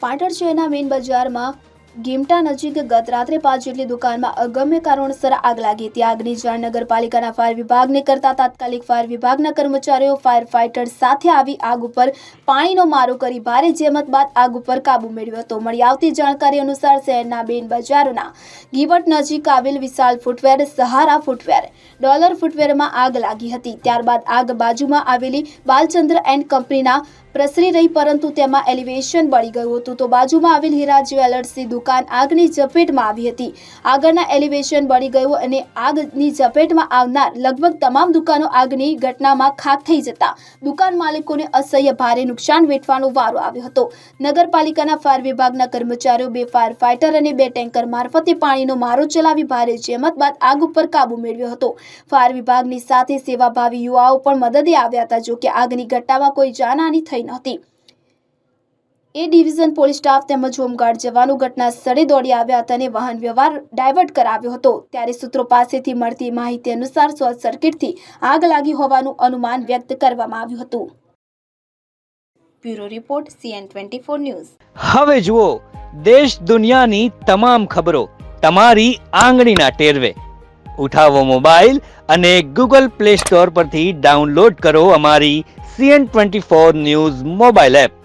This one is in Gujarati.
પાટણ શહેરના મેઇન બજારમાં ગીમટા નજીક ગત રાત્રે પાંચ જેટલી દુકાનમાં અગમ્ય કારણોસર આગ લાગી હતી. આગની જાણ નગરપાલિકાના ફાયર વિભાગને કરતા તાત્કાલિક ફાયર વિભાગના કર્મચારીઓ, ફાયર ફાઇટર સાથે આવી આગ ઉપર પાણીનો મારો કરી ભારે જેમત બાદ આગ ઉપર કાબુ મેળવ્યો હતો. મળી આવતી જાણકારી અનુસાર શહેરના બેન બજારોના ગીવટ નજીક આવેલ Vishal footwear, Sahara footwear, dollar ફૂટવેરમાં આગ લાગી હતી. ત્યારબાદ આગ બાજુમાં આવેલી બાલચંદ્ર એન્ડ કંપનીના પ્રસરી રહી પરંતુ તેમાં એલિવેશન બળી ગયું હતું. તો બાજુમાં આવેલ હીરા જ્વેલર્સની દુકાન આગની ઝપેટમાં આવી હતી. આગળના એલિવેશન બળી ગયું અને આગની ઝપેટમાં આવનાર લગભગ તમામ દુકાનો આગની ઘટનામાં ખાક થઈ જતા. દુકાન માલિકોને અસહ્ય ભારે નુકસાન વેઠવાનો વારો આવ્યો હતો. નગરપાલિકાના ફાયર વિભાગના કર્મચારીઓ, બે ફાયર ફાઇટર અને બે ટેન્કર મારફતે પાણીનો મારો ચલાવી ભારે જેમત બાદ આગ ઉપર કાબુ મેળવ્યો હતો. ફાયર વિભાગની સાથે સેવાભાવી યુવાઓ પણ મદદે આવ્યા હતા, જોકે આગની ઘટનામાં કોઈ જાનહાની થઈ નહોતી એ ડિવિઝન પોલીસ સ્ટાફ તેમજ હોમગાર્ડ જવાનો ઘટના સ્થળે દોડી આવ્યા હતા અને વાહન વ્યવહાર ડાયવર્ટ કરાવ્યો હતો. ત્યારે સૂત્રો પાસેથી મળતી માહિતી અનુસાર શોર્ટ સર્કિટથી આગ લાગી હોવાનું અનુમાન વ્યક્ત કરવામાં આવ્યું હતું. Bureau report, CN twenty four news. હવે જુઓ, દેશ દુનિયાની તમામ ખબરો તમારી આંગળીના ટેરવે. ઉઠાવો મોબાઈલ અને ગૂગલ પ્લે સ્ટોર પરથી ડાઉનલોડ કરો અમારી CN twenty four news mobile app.